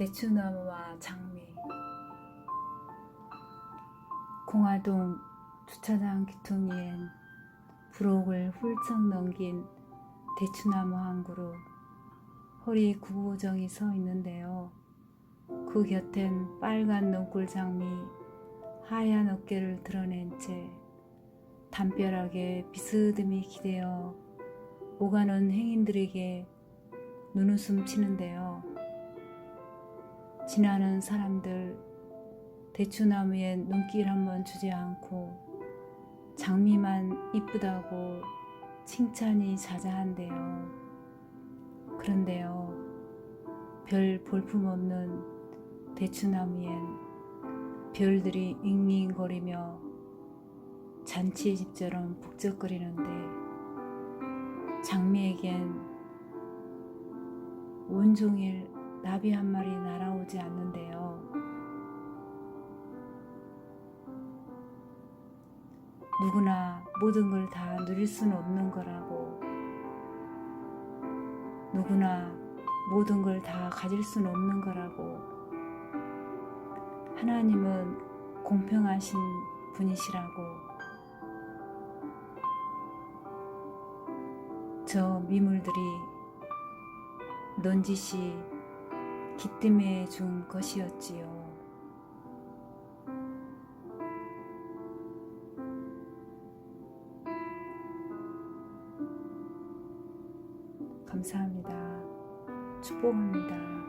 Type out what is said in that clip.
대추나무와 장미 공화동 주차장 귀퉁이엔 부록을 훌쩍 넘긴 대추나무 한 그루 허리 구부정이 서 있는데요. 그 곁엔 빨간 눈굴 장미 하얀 어깨를 드러낸 채 담벼락에 비스듬히 기대어 오가는 행인들에게 눈웃음 치는데요. 지나는 사람들 대추나무에 눈길 한번 주지 않고 장미만 이쁘다고 칭찬이 자자한데요. 그런데요, 별 볼품 없는 대추나무엔 별들이 잉잉거리며 잔치집처럼 북적거리는데 장미에겐 온종일 나비 한 마리 날아오지 않는데요. 누구나 모든 걸 다 누릴 수는 없는 거라고. 누구나 모든 걸 다 가질 수는 없는 거라고. 하나님은 공평하신 분이시라고. 저 미물들이 넌지시 기뜸해 준 것이었지요. 감사합니다. 축복합니다.